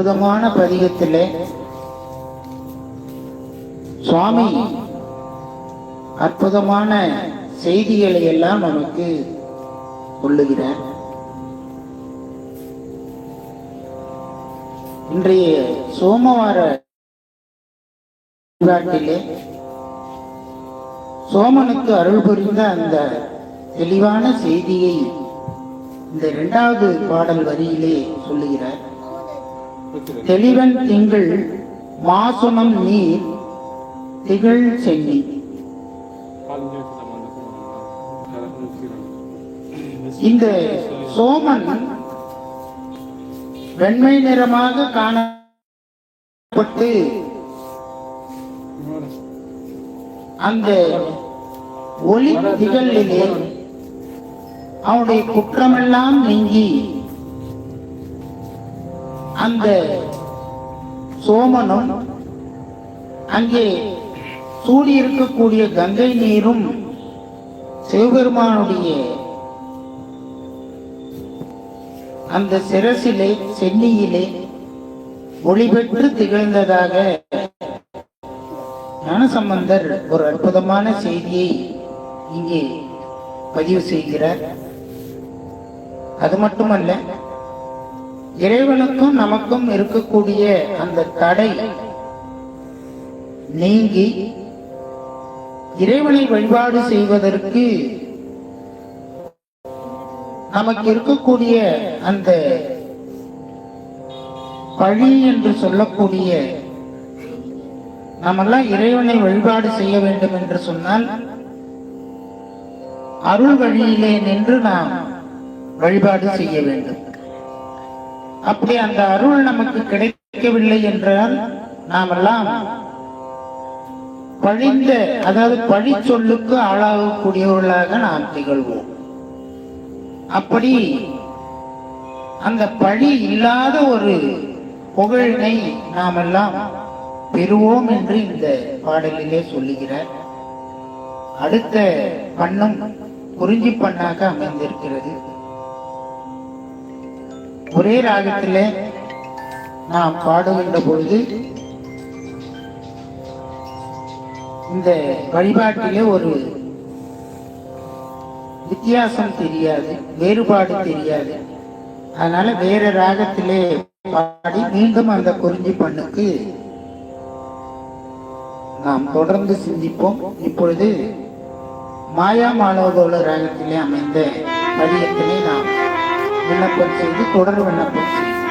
அற்புதமான பதிகத்தில் சுவாமி அற்புதமான செய்திகளை எல்லாம் நமக்கு சொல்லுகிறார். இன்றைய சோமவார வழிபாட்டிலே சோமனுக்கு அருள் புரிந்த அந்த தெளிவான செய்தியை இந்த இரண்டாவது பாடல் வரியிலே சொல்லுகிறார். தெளிவன் திங்கள் மாசுணம் நீர் திகழ் சென்னி. இந்த சோமன் வெண்மை நிறமாக காணப்பட்டு அந்த ஒளி திகழிலே அவனுடைய குற்றமெல்லாம் நீங்கி அந்த சோமனும் அங்கே சூடியிருக்கக்கூடிய கங்கை நீரும் சிவபெருமானுடைய அந்த சிரசிலே சென்னியிலே ஒளிபெற்று திகழ்ந்ததாக ஞானசம்பந்தர் ஒரு அற்புதமான செய்தியை இங்கே பதிவு செய்கிறார். அது மட்டுமல்ல இறைவனுக்கும் நமக்கும் இருக்கக்கூடிய அந்த தடை நீங்கி இறைவனை வழிபாடு செய்வதற்கு நமக்கு இருக்கக்கூடிய அந்த பழி என்று சொல்லக்கூடிய நாமெல்லாம் இறைவனை வழிபாடு செய்ய வேண்டும் என்று சொன்னால் அருள் வழியிலே நின்று நாம் வழிபாடு செய்ய வேண்டும். அப்படி அந்த அருள் நமக்கு கிடைக்கவில்லை என்றால் நாமெல்லாம் பழிந்த அதாவது பழி சொல்லுக்கு ஆளாகக்கூடியவர்களாக நாம் திகழ்வோம். அப்படி அந்த பழி இல்லாத ஒரு புகழினை நாமெல்லாம் பெறுவோம் என்று இந்த பாடலிலே சொல்லுகிறார். அடுத்த பண்ணும் குறிஞ்சி பண்ணாக அமைந்திருக்கிறது. ஒரே ராகத்திலே நாம் பாடுகின்ற பொழுது இந்த வழிபாட்டிலே ஒரு வித்தியாசம் தெரியாது வேறுபாடு தெரியாது. அதனால வேற ராகத்திலே பாடி மீண்டும் அந்த குறிஞ்சி பண்ணுக்கு நாம் தொடர்ந்து சிந்திப்போம். இப்பொழுது மாயா மாலவதோல ராகத்திலே அமைந்த பதியத்தினை நாம் விண்ணப்பம் செய்து தொடர் விண்ணப்பம். செய்வோம்